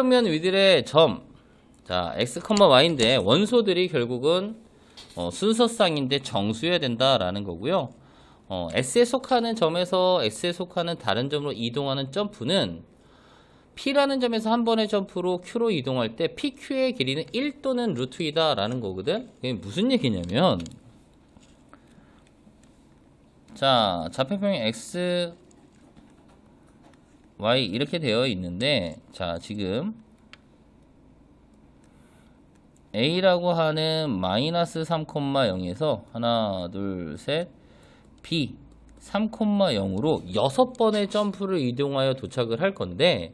평면 위들의 점. 자, x, y인데 원소들이 결국은 어, 순서쌍인데 정수여야 된다라는 거고요. 어, S에 속하는 점에서 X에 속하는 다른 점으로 이동하는 점프는 P라는 점에서 한 번의 점프로 Q로 이동할 때 PQ의 길이는 1 또는 루트이다 라는 거거든. 이게 무슨 얘기냐면 자, 좌표평이 X, Y 이렇게 되어 있는데 자, 지금 A라고 하는 마이너스 3,0에서 하나, 둘, 셋, B 3,0으로 여섯 번의 점프를 이동하여 도착을 할 건데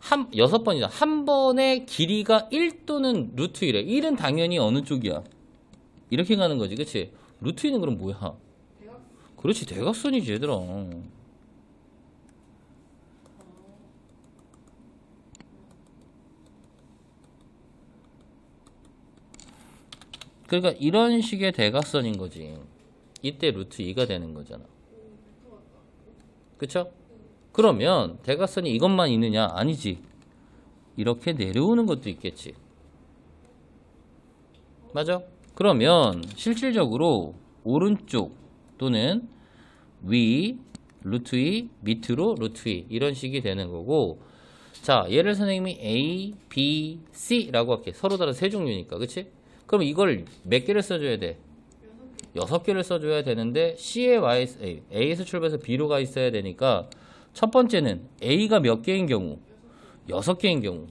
한 여섯 번이다. 한 번의 길이가 1 또는 루트 1에 1은 당연히 어느 쪽이야? 이렇게 가는 거지, 그치? 루트 2는 그럼 뭐야? 그렇지, 대각선이지, 얘들아. 그러니까 이런 식의 대각선인 거지. 이때 루트 2가 되는 거잖아. 그쵸? 그러면 대각선이 이것만 있느냐? 아니지. 이렇게 내려오는 것도 있겠지. 맞아? 그러면 실질적으로 오른쪽 또는 위, 루트 2, 밑으로 루트 2 이런 식이 되는 거고 자 얘를 선생님이 A, B, C라고 할게 서로 다른 세 종류니까 그치? 그럼 이걸 몇 개를 써줘야 돼? 여섯 개를 써줘야 되는데 C에 Y, A, A에서 출발해서 B로 가 있어야 되니까 첫 번째는 A가 몇 개인 경우? 여섯 개인 경우.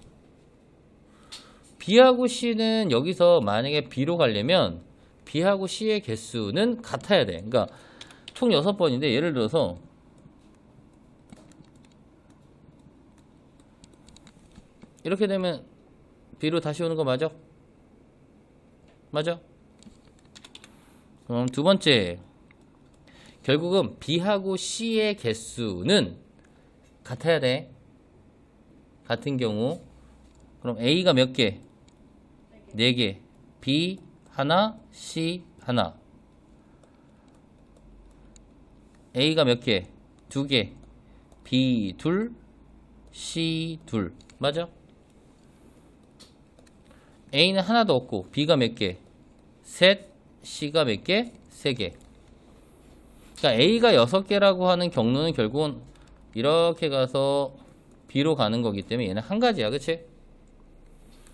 B하고 C는 여기서 만약에 B로 가려면 B하고 C의 개수는 같아야 돼. 그러니까 총 여섯 번인데 예를 들어서 이렇게 되면 B로 다시 오는 거 맞아? 맞아? 그럼 두 번째 결국은 B하고 C의 개수는 같아야 돼. 같은 경우 그럼 A가 몇 개? 네 개. B 하나, C 하나. A가 몇 개? 두 개. B 둘, C 둘. 맞아? A는 하나도 없고 B가 몇 개? 셋, C가 몇 개? 세 개. 그러니까 A가 여섯 개라고 하는 경로는 결국은 이렇게 가서 B로 가는 거기 때문에 얘는 한 가지야. 그치?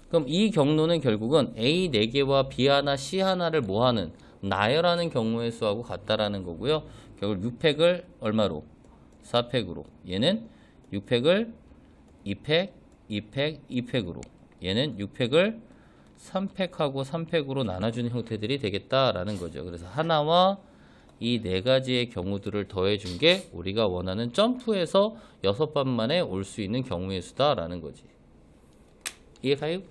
그럼 이 경로는 결국은 A 4개와 B 하나, C 하나를 뭐하는 나열하는 경우의 수하고 같다라는 거고요. 결국 6팩을 얼마로? 4팩으로. 얘는 6팩을 2팩, 2팩, 2팩으로. 얘는 6팩을 3팩하고 3팩으로 나눠주는 형태들이 되겠다라는 거죠. 그래서 하나와 이 네 가지의 경우들을 더해준 게 우리가 원하는 점프에서 여섯 번 만에 올 수 있는 경우의 수다라는 거지. 이해 가요?